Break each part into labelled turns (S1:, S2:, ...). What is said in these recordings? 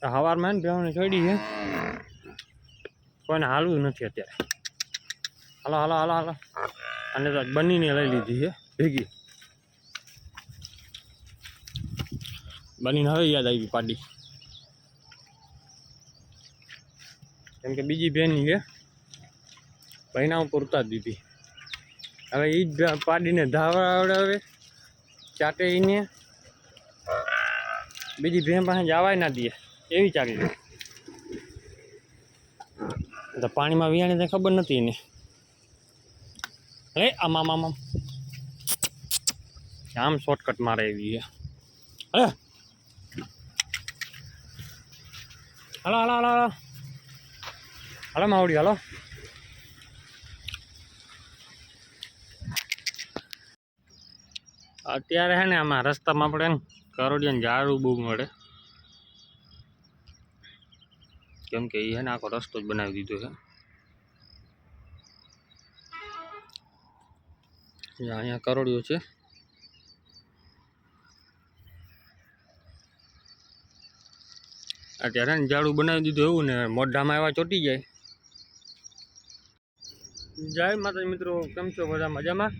S1: સવારમાં ને ભેવને છોડી છે. કોઈને હાલવું નથી અત્યારે. હાલો હાલો હાલો હાલો. અને તો બનીને લઈ લીધી છે, ભેગી. બનીને હવે યાદ આવી પાડી. કેમ કે બીજી બહેની છે. ભાઈના પૂરતા જ દીધી. હવે એ જ પાડીને ધાવા આવડાવે. ચાટે એને બીજી ભેં પાસે જવાય ના દે. એવી ચાલી તો પાણીમાં વિયાણી તો ખબર નથી એને. હે આમ આમ આમ આમ. શોર્ટકટ મારે એવી છે. અરે. હાલો હાલો હાલો હાલો. હાલો, માવડી, હાલો. અત્યારે હે ને આમાં રસ્તામાં આપણે કરોડિયાને ઝાડું બહુ મળે. કેમ કે એ આખો રસ્તો જ બનાવી દીધો છે. અહીંયા કરોડિયો છે. અત્યારે ઝાડું બનાવી દીધું એવું ને મોઢામાં એવા ચોટી જાય. જય માતાજી મિત્રો, કેમ છો? બધા મજામાં?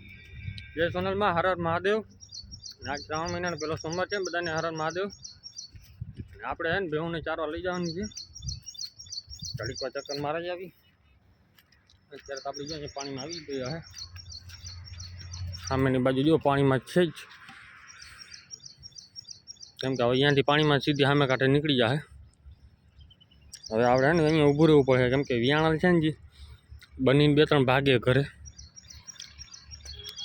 S1: જય સોનલમાં હર હર મહાદેવ. આજ શ્રાવણ મહિનાનો પહેલો સોમવાર છે બધાને હર હર મહાદેવ. આપણે હે ને ભેહુંને ચારવા લઈ જવાની છે. ઘડીક વાર ચક્કર મારા જ આવી. અત્યારે તો આપણે જોઈએ છે પાણીમાં આવી ગયા હે. સામેની બાજુ જો પાણીમાં છે જ. કેમ કે હવે અહીંયાથી પાણીમાં સીધી સામે કાંઠે નીકળી જાય હવે આપણે હે ને અહીંયા ઊભું રહેવું પડે કેમ કે વિયાણા છે ને જે, બનીને બે ત્રણ ભાગે ઘરે.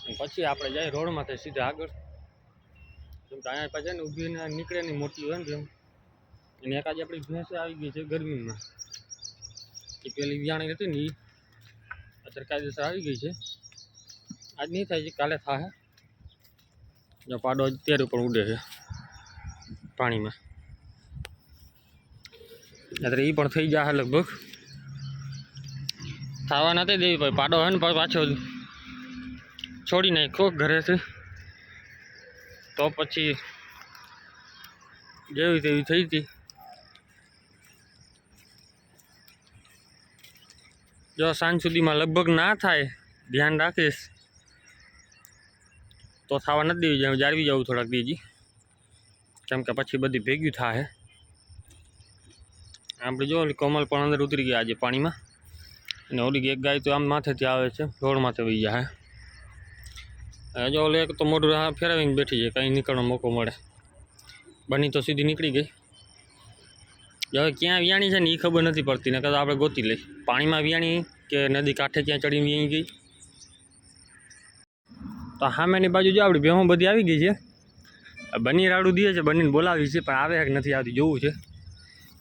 S1: અને પછી આપણે જઈએ રોડમાંથી સીધા આગળ. કેમ કે અહીંયા પાછા ને ઊભી ને નીકળે નહીં મોટી હોય ને જેમ અને એકાદ આપણી ભેંસ આવી ગઈ છે ગરમીમાં. એ પેલી વિયાણી હતી ને એ અત્યારે કાયદેસર આવી ગઈ છે. આજ નહીં થાય છે કાલે થાય જો પાડો અત્યારે પણ ઉડે છે પાણીમાં. અત્યારે એ પણ થઈ જાય લગભગ. થવા નથી દેવી ભાઈ, પાડો હોય ને પાછો છોડી નાખ્યો ઘરેથી. તો પછી જેવી તેવી થઈ હતી. જો સાંજ સુધીમાં લગભગ ના થાય, ધ્યાન રાખીશ. તો થવા નથી દેવી જાય જાળવી જવું થોડાક બીજી. કેમ કે પછી બધી ભેગી થાય આપણે જો ઓલી કોમલ પણ અંદર ઉતરી ગયા આજે પાણીમાં. અને ઓલી એક ગાય તો આમ માથેથી આવે છે રોડ માથે વહી જાય હવે જો ઓલે એક તો મોઢું આ ફેરવીને બેઠી છે, કંઈ નીકળવાનો મોકો મળે. બની તો સીધી નીકળી ગઈ. જો હવે ક્યાં વિયાણી છે ને એ ખબર નથી પડતી ને કદાચ આપણે ગોતી લઈ પાણીમાં વિયાણી કે નદી કાંઠે ક્યાં ચડીને વિયાણી ગઈ? તો સામેની બાજુ જો આપણી ભેહું બધી આવી ગઈ છે. બની રાડું દે છે બનીને બોલાવી છે, પણ આવે કે નથી આવતી જોવું છે.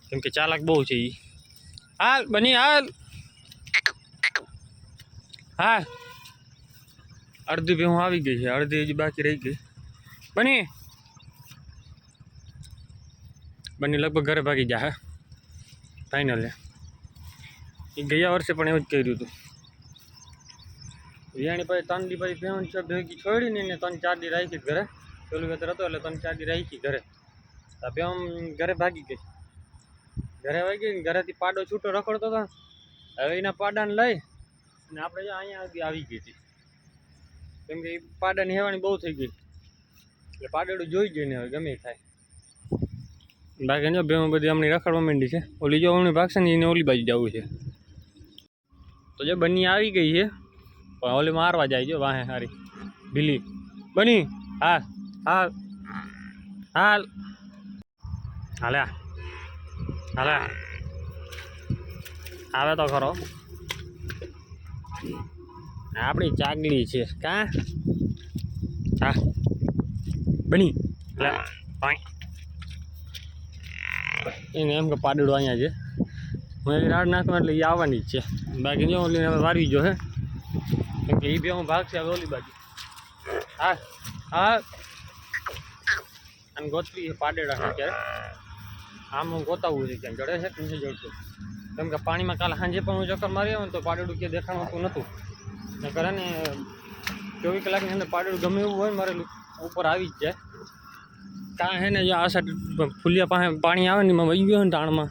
S1: કેમ કે ચાલાક બહુ છે એ હાલ, બની, હાલ. હા અડધી ભેહું આવી ગઈ છે, અડધી હજી બાકી રહી ગઈ. બની. બની લગભગ ઘરે ભાગી ગયા, હા. ફાઇનલે એ ગયા વર્ષે પણ એવું જ કર્યું હતું. વિયાણી ભાઈ ત્રણ દી પછી ભેહું છે, ભેગી છોડીને એને ત્રણ ચાર દી રાખી ઘરે. પેલું વેતર હતો એટલે ત્રણ ચાર દી રાખી ઘરે. તો ભેમ ઘરે ભાગી ગઈ. ઘરે આવી ગઈ ને ઘરેથી પાડો છૂટો રખડતો હતો હવે એના પાડાને લઈ અને આપણે અહીંયા આવી ગઈ હતી. કેમ કે એ પાડાની હેવાની બહુ થઈ ગઈ. એટલે પાડેડું જોઈ જઈને હવે ગમે થાય. બાકી જો ભેમાં બધી આમની રખડવા માંડી છે. ઓલી જો અમને ભાગશે ને એને ઓલી બાજુ જવું છે. તો જો બની આવી ગઈ છે. પણ ઓલી મારવા જાય છે વાહે સારી ઢીલી. બની. હા હા હાલ. હાલે હાલ્યા આવે તો ખરો. આપણી ચાગલી છે. કા? હા. બની. લે પાણી એને એમ કે પાડડું અહીંયા છે. હું એની રાડ નાખવા એટલે એ આવવાની જ છે. બાકી જો ઓલી વારવી જો હે. કેમ કે એ બે હું ભાગશે હવે ઓલી બાજુ. હા હા. અને ગોતવી છે પાડેડા અત્યારે. આમ હું ગોતાવું છે ક્યાં જડે છે કે નથી જડતું? કેમ કે પાણીમાં કાલે સાંજે પણ હું ચક્કર મારી આવ્યો તો પાડેડું કે દેખાણતું નહોતું. ને કરે ને, ચોવીસ કલાકની અંદર પાડેડું ગમે એવું હોય મારે ઉપર આવી જ જાય. કાં હે ને જો આ સાઈડ ફૂલિયા પાસે પાણી આવે ને એમાં વહી ગયો ને તાણમાં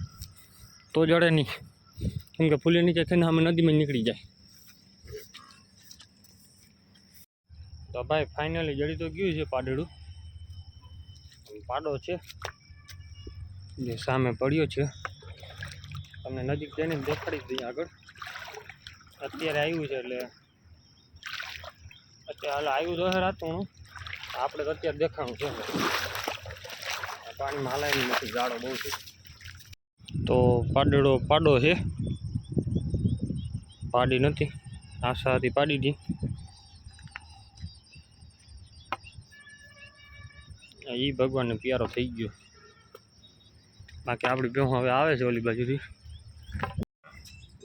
S1: તો જડે નહીં. કેમ કે ફૂલિયા નીચે થઈને અમે નદીમાં નીકળી જાય. તો ભાઈ ફાઇનલી જડી તો ગયું છે પાડેડું. પાડો છે. જે સામે પડ્યો છે. તમને નજીક જઈને દેખાડી દઈએ આગળ. અત્યારે આવ્યું છે એટલે અત્યારે હાલ આવ્યું તો છે રાતનું. આપણે તો અત્યારે દેખાણું છે. પાણીમાં હલાવીને નથી જાડો બહુ છે. તો પાડડો પાડો છે. પાડી નથી. આશાથી પાડી દી. એ ભગવાનને પ્યારો થઈ ગયો. બાકી આપણી ભેહું હવે આવે છે ઓલી બાજુથી.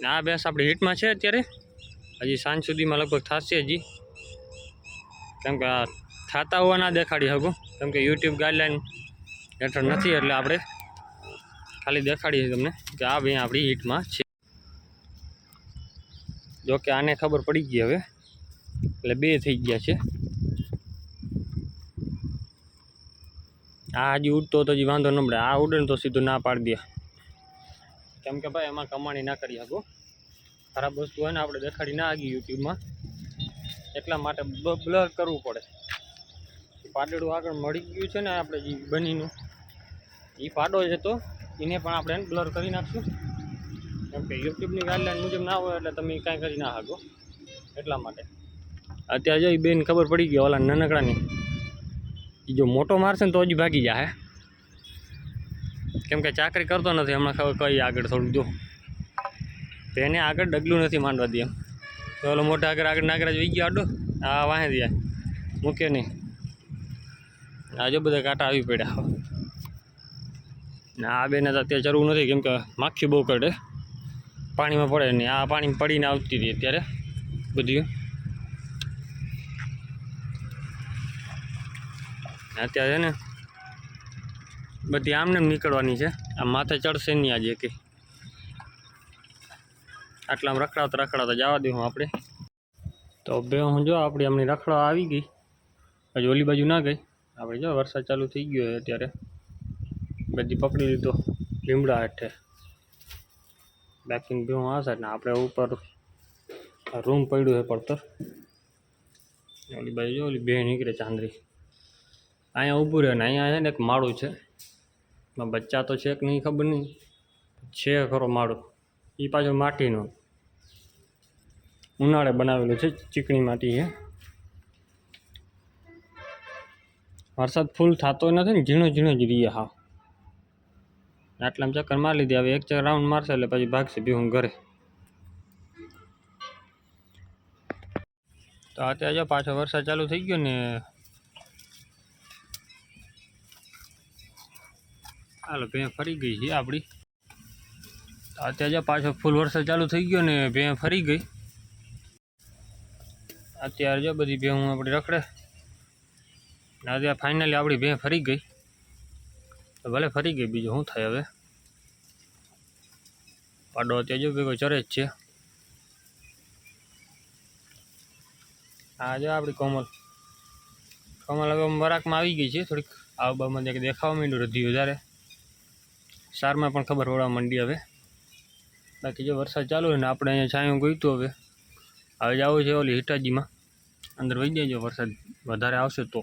S1: આ ભેંસ આપણી હિટમાં છે અત્યારે. હજી સાંજ સુધીમાં લગભગ થશે હજી. કેમ કે આ થતા હોવા ના દેખાડી શકું કેમ કે યુટ્યુબ ગાઈડલાઈન હેઠળ નથી, એટલે આપણે ખાલી દેખાડીએ તમને કે આ ભાઈ આપણી હીટમાં છે. જો કે આને ખબર પડી ગઈ હવે, એટલે બે થઈ ગયા છે. આ હજી ઉડતો તો હજી વાંધો ન મળે, આ ઉડે તો સીધું ના પાડી દે. કેમ કે ભાઈ એમાં કમાણી ના કરી શકો. ખરાબ વસ્તુ હોય ને, આપણે દેખાડી ના આગી યુટ્યુબમાં. એટલા માટે બ્લર કરવું પડે. પાટડું આગળ મળી ગયું છે ને, આપણે જે બનીનું. એ પાડો છે તો એને પણ આપણે બ્લર કરી નાખશું. કેમ કે યુટ્યુબની ગાઈડલાઈન મુજબ ના હોય એટલે તમે કાંઈ કરી ના શકો. એટલા માટે. અત્યારે જો એ બેન ખબર પડી ગઈ ઓલા નાનકડાની. એ જો મોટો મારશે ને તો હજી ભાગી જાય કેમ કે ચાકરી કરતો નથી, હમણાં ખબર કઈ આગળ થોડુંક જો. તો એને આગળ ડગલું નથી માંડવા દે એમ. તો ઓલો મોટા આગળ આગળ નાગરાજ વી ગયો આડો. આ વાહે દે મૂકે નહીં. આજે બધા કાંટા આવી પડ્યા. ને, આ બેને તો અત્યારે જરૂર નથી, કેમ કે માખી બહુ કરડે પાણીમાં પડે નહીં. આ પાણી પડીને આવતી હતી અત્યારે બધી. અત્યારે ને બધી આમને નીકળવાની છે. આ માથે ચડશે નહીં આજે કે. આટલામાં રખડાવતા રખડાતા જવા દઉં આપણે. તો બે હું જો આપણી આમની રખડવા આવી ગઈ. હજુ ઓલી બાજુ ના ગઈ. આપણે જો વરસાદ ચાલુ થઈ ગયો અત્યારે. બધી પકડી લીધો. લીમડા હેઠે. બેકિંગ ભેહું આ ને આપણે ઉપર રૂમ પડ્યું છે પડતર. ઓલી બાજુ જો ઓલી બે નીકળે ચાંદરી. અહીંયા ઊભું રહે ને અહીંયા છે ને એક માળું છે. બચ્ચા તો છે કે નહીં ખબર નહીં. છે ખરો માળું. એ પાછું માટીનું. ઉનાળે બનાવેલું છે, ચીકણી માટી છે. વરસાદ ફૂલ થતો નથી ને ઝીણો ઝીણો જ રહીએ હા આટલામાં ચક્કર મારી લીધી. હવે એક ચક્કર રાઉન્ડ મારશે એટલે પછી ભાગશે ભીહું ઘરે. તો અત્યારે જો પાછો વરસાદ ચાલુ થઈ ગયો ને, હાલો ભેં ફરી ગઈ છે આપણી અત્યારે જો પાછો ફૂલ વરસાદ ચાલુ થઈ ગયો ને ભેં ફરી ગઈ. અત્યારે જો બધી ભેં આપણી રખડે. અત્યારે ફાઇનલી આપણી ભેં ફરી ગઈ. ભલે ફરી ગઈ, બીજું શું થાય હવે? પાડો અત્યારે જો ભેગો ચરે જ છે. આ જો આપણી કોમલ. કોમલ હવે વરાકમાં આવી ગઈ છે, થોડીક આવબામાં જે દેખાવા માંડ્યું રધી વધારે. સારમાં પણ ખબર પડવા માંડી હવે. બાકી જો વરસાદ ચાલુ હોય ને, આપણે અહીંયા છાંયું ગયું હવે. હવે જવું છે ઓલી હિટાજીમાં. અંદર વહી જાય વરસાદ વધારે આવશે તો.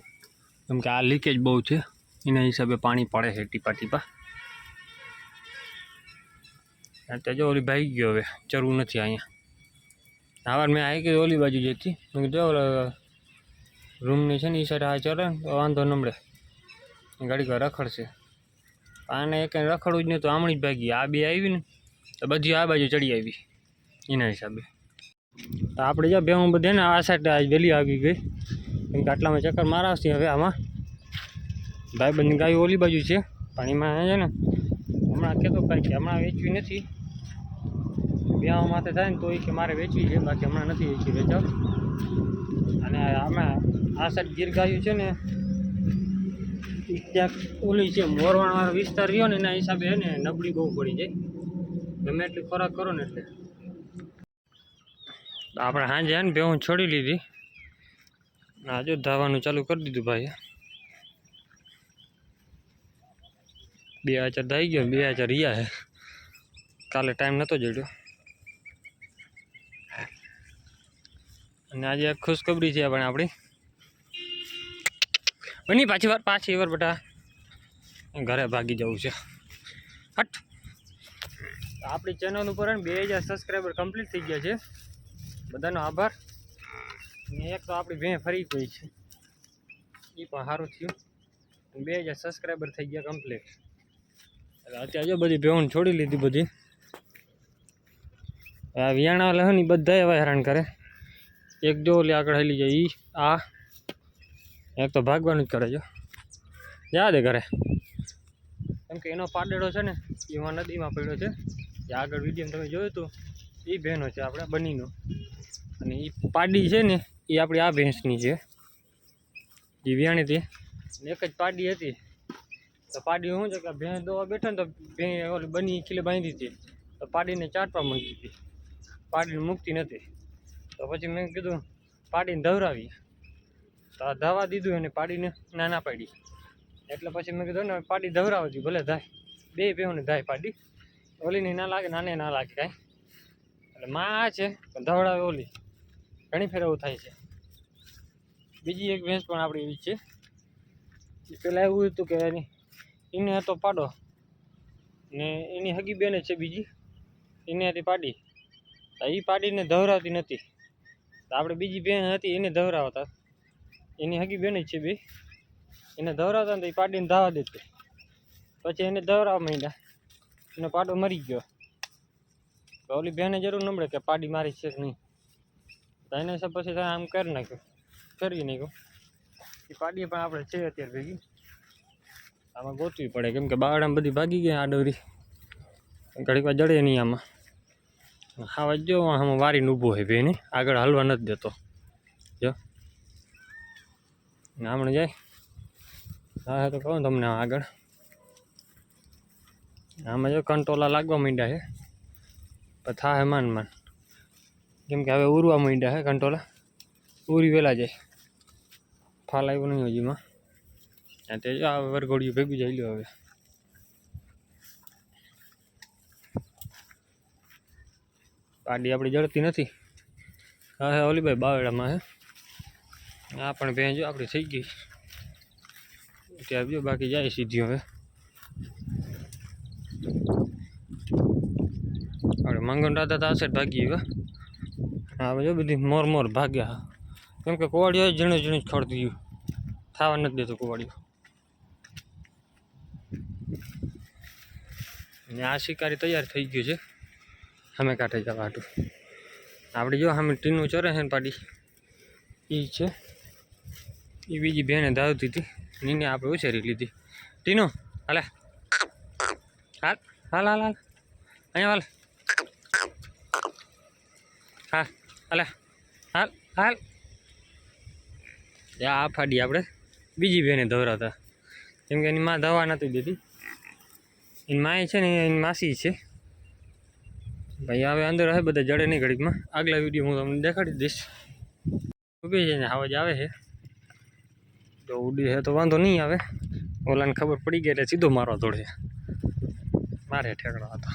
S1: કેમ કે આ લીકેજ બહુ છે. એના હિસાબે પાણી પડે છે ટીપા ટીપા ત્યાં જો ઓલી ભાઈ ગયો હવે, ચરવું નથી અહીંયા. આવાર મેં આવી ગઈ ઓલી બાજુ જતી મેં કીધું રૂમની છે ને એ સાઈડ આ ચરે તો વાંધો નમડે. ગાડી ઘર રખડશે. આને એક રખડવું જ નહીં તો આમણી જ ભાગી. આ બે આવી ને, તો બધી આ બાજુ ચડી આવી, એના હિસાબે. તો આપણે જો ભેહું બધે ને, આ સાઈડ વહેલી આવી ગઈ. કેમ કે આટલામાં ચક્કર મારાવશે હવે આમાં. ભાઈ બંધ ગાયું ઓલી બાજુ છે, પાણીમાં છે ને, હમણાં કહેતો કાંઈ કે હમણાં વેચવી નથી. બ્યાહ માથે થાય ને તો એ કે મારે વેચવી છે, બાકી હમણાં નથી વેચી, વેચાવ. અને આમાં આ સાઈડ ગીર ગાયું છે ને એ ક્યાંક ઓલી છે, મોરવાણવાળો વિસ્તાર રહ્યો ને એના હિસાબે ને, નબળી બહુ પડી જાય ગમે એટલી ખોરાક કરો ને એટલે. આપણે સાંજે ને હું છોડી લીધી. આ જો ધાવાનું ચાલુ કરી દીધું ભાઈ બે હજાર થઈ ગયો બે હજાર રહ્યા છે કાલે ટાઈમ નહોતો જોડ્યો. અને આજે ખુશખબરી છે પણ આપણી. બની પાછી વાર પાછી વાર બેટા. ઘરે ભાગી જવું છે. હટ. આપણી ચેનલ ઉપર બે હજાર સબસ્ક્રાઈબર કમ્પ્લીટ થઈ ગયા છે. બધાનો આભાર. ને એક તો આપણી ભેં ફરી ગઈ છે. એ પણ સારું થયું. બે હજાર સબસ્ક્રાઈબર થઈ ગયા કમ્પ્લીટ અત્યારે જો બધી ભેવણ છોડી લીધી બધી. આ વિયાણા વાળા હોય ને બધા એવા હેરાન કરે. એક જો ઓલી આગળ હેલી જાય ઈ, આ. એક તો ભાગવાનું જ કરે જો. યાદ કરે કેમ કે એનો પાડેડો છે ને એમાં નદીમાં પડ્યો છે. જે આગળ વીડિયો તમે જોયું હતું એ બહેનો છે આપણે બનીનો. અને એ પાડી છે ને એ આપણી આ ભેંસની છે. એ વિયાણી હતી અને એક જ પાડી હતી. તો પાડી શું છે કે ભેં દોવા બેઠો ને તો ભેં ઓલી બની ખીલે બાંધી હતી. તો પાડીને ચાટવા માંગતી હતી. પાડીને મૂકતી નથી. તો પછી મેં કીધું પાડીને ધવરાવી. તો આ ધાવા દીધું એને પાડીને ના ના પાડી. એટલે પછી મેં કીધું ને પાડી ધવરાવતી ભલે ધાય બે ભેહોને ધાય પાડી. ઓલીને ના લાગે, નાને ના લાગે કાંઈ. એટલે માં આ છે, પણ ધવડાવે ઓલી. ઘણી ફેર એવું થાય છે. બીજી એક ભેંસ પણ આપણી એવી છે. પેલા એવું હતું કે એની એને હતો પાડો. ને એની હગી બેન છે બીજી. એને હતી પાડી. એ પાડીને ધવરાવતી નથી આપણે બીજી બેન હતી, એને ધવરાવતા. એની હગી બેન જ છે બે. એને ધવરાવતા ને એ પાડીને ધાવા દેતી. પછી એને ધવરાવવા માંડ્યા. એનો પાડો મરી ગયો. તો ઓલી બેને જરૂર નમડે કે પાડી મારી છે કે નહીં. તો એને પછી આમ કરી નાખ્યું. ફેરવી નાખ્યું. એ પાડી પણ આપણે છે અત્યારે ભેગી. આમાં ગોતવી પડે. કેમ કે બાવડામાં બધી ભાગી ગયા આડોરી ઘડીક વાર જડે નહીં આમાં. ખાવા જો આમાં વારીને ઊભો હોય બેને. આગળ હાલવા નથી દેતો. જો. હમણાં જાય. હા તો કહું તમને આગળ. આમાં જો કંટોલા લાગવા માંડ્યા છે. પણ થાય માન માન. કેમ કે હવે ઉરવા માંડ્યા છે કંટોલા. ઉરી વહેલા જાય. ફાલ આવ્યો નહીં હજીમાં આ તે આ વરઘોડિયું ભેગું જઈ લો હવે. પાડી આપણી જડતી નથી. હા, હે ઓલીભાઈ બાવેડામાં હે. આ પણ ભેંજો આપણી થઈ ગઈ. ત્યાં જો બાકી જાય સીધી હવે. આપણે મંગન દાદા તો આશે ભાગી હવે હા, હવે જો બધી મોર મોર ભાગ્યા. કેમ કે કોવાડીઓ ઝીણું જ ખડતી ગયું. થવા નથી દેતું કોવાડીઓ. ને આ શિકારી તૈયાર થઈ ગયું છે. અમે કાંઠે જવા હાટું. આપણે જો સામે ટીનું ચરે છે ને પાડી. એ છે. એ બીજી બેને ધાવતી હતી નીને આપણે ઉછેરી લીધી. ટીનો, હાલે. હાલ હાલ હાલ હાલ. અહીંયા હાલ. હા હાલે. હાલ હાલ. આ ફાડી આપણે બીજી બેને ધવરાતા. કેમ કે એની માં દવા નહોતી દેતી એની માય છે ને, એની માસી છે. ભાઈ હવે અંદર હે બધા જડે નહીં ઘડીકમાં. આગલા વીડિયો હું તમને દેખાડી દઈશ. ઊભી છે ને, આવાજ આવે છે. તો ઉડી છે તો વાંધો નહીં આવે. ઓલાને ખબર પડી ગઈ એટલે સીધો મારવા દોડે. મારે ઠેકડો હતો.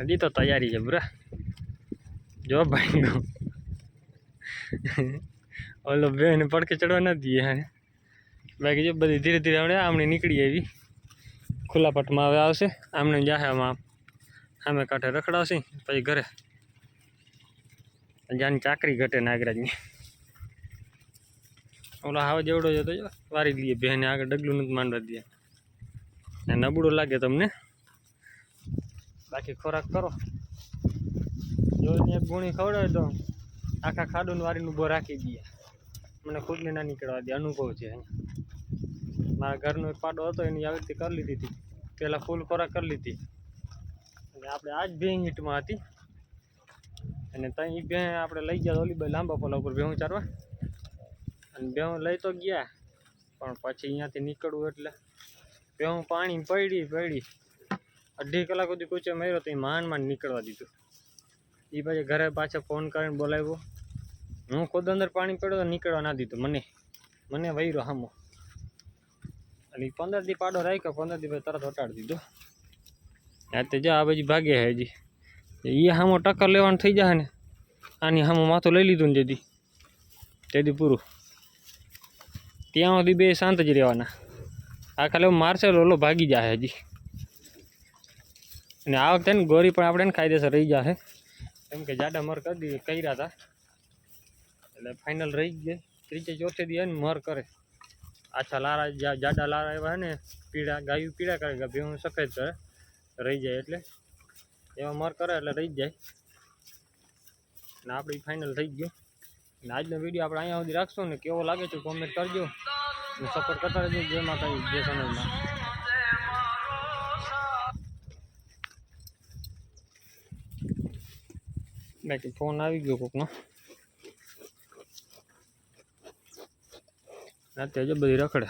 S1: હજી તો તૈયારી છે, બરા. જો ભાઈ. ઓલો બેન પડકે ચડવા નથી હે. બાકી જો બધી ધીરે ધીરે આવડે આમણી નીકળી આવી. ખુલ્લા પટમાં હવે આવશે. આમને જાહે આમે કાંઠે રખડાવશે, પછી ઘરે. જાની ચાકરી ઘટે નાગરાજની. ઓલા હાવ જેવડો જતો જો, વારી લઈએ બહેને આગળ ડગલું નથી માંડવા દે ને નબળો લાગે તમને. બાકી ખોરાક કરો. જો એક ગુણી ખવડાવે તો આખા ખાડું વારીને ઊભો રાખી દઈએ. મને ખુદને ના નીકળવા દે, અનુભવ છે. અહીંયા મારા ઘરનો એક પાડો હતો, એની આવી કરી લીધી હતી. પહેલાં ફૂલ ખોરાક કરી લીધી. અને આપણે આ જ બે ઈંટમાં હતી. અને ત્યાં એ બે આપણે લઈ ગયા ઓલી બાઈ લાંબા પોલા ઉપર ભેહું ચારવા. અને ભેહું લઈ તો ગયા, પણ પછી અહીંયાથી નીકળવું એટલે ભેહું પાણી પડી પડી. અઢી કલાક સુધી કૂચે માર્યો તો એ માંડમાં માંડ નીકળવા દીધું. એ પછી ઘરે પાછા ફોન કરીને બોલાવ્યો. હું ખુદ અંદર પાણી પડ્યો તો નીકળવા ના દીધું, મને. મને વૈરો હામો. ઈ પંદર દી પાડો રાખ્યો પંદર દી તરત વટાડી દીધો. આ તે જો આ બાજુ ભાગે હે હજી. એ હામો ટક્કર લેવાનું થઈ જાય ને, આની હામો માથું લઈ લીધું ને જેથી તેથી પૂરું. ત્યાં સુધી બે શાંત જ રહેવાના. આ ખાલી મારશે ઓલો ભાગી જાય હજી. અને આ વખતે ને ગોરી પણ આપણે કાયદેસર રહી જશે કેમ કે જાડા મર કરી દીધી કર્યા હતા. એટલે ફાઇનલ રહી ગઈ. ત્રીજે ચોથે દી મર કરે. આછા લારા જાડા લારા એવા ને પીળા ગાયું પીળા કરે ભેહું સફેદ કરે, રહી જાય એટલે. એવા મર કરે એટલે રહી જાય. ને આપણી ફાઇનલ થઈ ગયું. ને આજનો વીડિયો આપણે અહીંયા સુધી રાખશું ને કેવો લાગે છે કોમેન્ટ કરજો. ને સપોર્ટ કરતા રહેજો જે માતાજી જે સમયમાં બાકી ફોન આવી ગયો કોકનો. રાતે જો બધી રખડે.